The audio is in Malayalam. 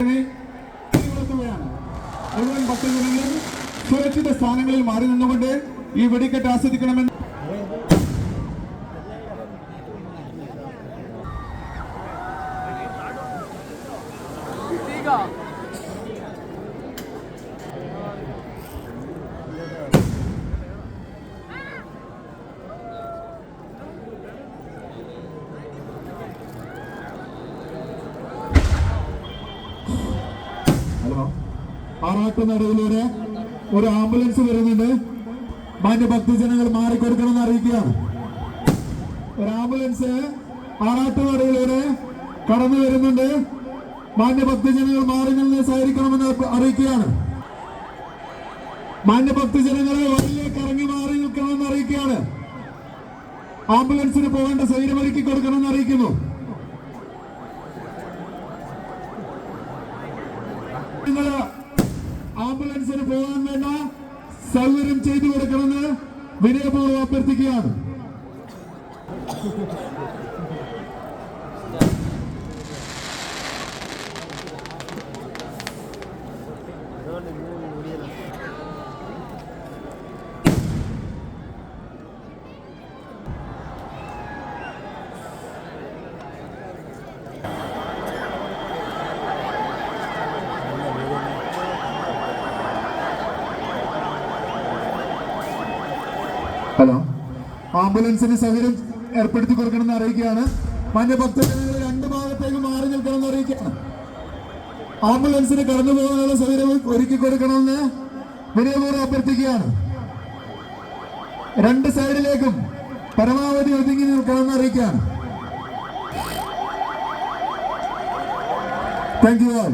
തീവ്രത്തുകയാണ് മുഴുവൻ ഭക്തജനങ്ങളും സുരക്ഷിത സ്ഥാനങ്ങളിൽ മാറി നിന്നുകൊണ്ട് ഈ വെടിക്കെട്ട് ആസ്വദിക്കണമെന്ന് ആറാട്ട് നടുവിലൂടെ ഒരു ആംബുലൻസ് വരുന്നുണ്ട്. മാന്യ ഭക്തജനങ്ങൾ മാറിക്കൊടുക്കണമെന്ന് അറിയിക്കുകയാണ്. ഒരു ആംബുലൻസ് ആറാട്ട് നടുവിലൂടെ കടന്നു വരുന്നുണ്ട്. മാന്യ ഭക്തജനങ്ങൾ മാറി നിന്ന് സഹകരിക്കണമെന്ന് അറിയിക്കുകയാണ്. മാന്യ ഭക്തജനങ്ങളെ വഴിയിലേക്ക് ഇറങ്ങി മാറി നിൽക്കണമെന്ന് അറിയിക്കുകയാണ്. ആംബുലൻസിന് പോകേണ്ട സൗകര്യമൊരുക്കി കൊടുക്കണമെന്ന് അറിയിക്കുന്നു. ആംബുലൻസിന് പോകാൻ വേണ്ട. സൗകര്യം ചെയ്തു കൊടുക്കണമെന്ന് വിനയപൂർവം അഭ്യർത്ഥിക്കുകയാണ്. ആംബുലൻസിന് സൗകര്യം ഏർപ്പെടുത്തി കൊടുക്കണമെന്ന് അറിയിക്കുകയാണ്. മാന്യ ഭക്തജനങ്ങൾ രണ്ട് ഭാഗത്തേക്ക് മാറി നിൽക്കണമെന്ന് അറിയിക്കുകയാണ്. ആംബുലൻസിന് കടന്നു പോകാനുള്ള സൗകര്യം ഒരുക്കി കൊടുക്കണമെന്ന് വിനയപൂർവം അഭ്യർത്ഥിക്കുകയാണ്. രണ്ട് സൈഡിലേക്കും പരമാവധി ഒതുങ്ങി നിൽക്കണമെന്ന് അറിയിക്കുകയാണ്. Thank you all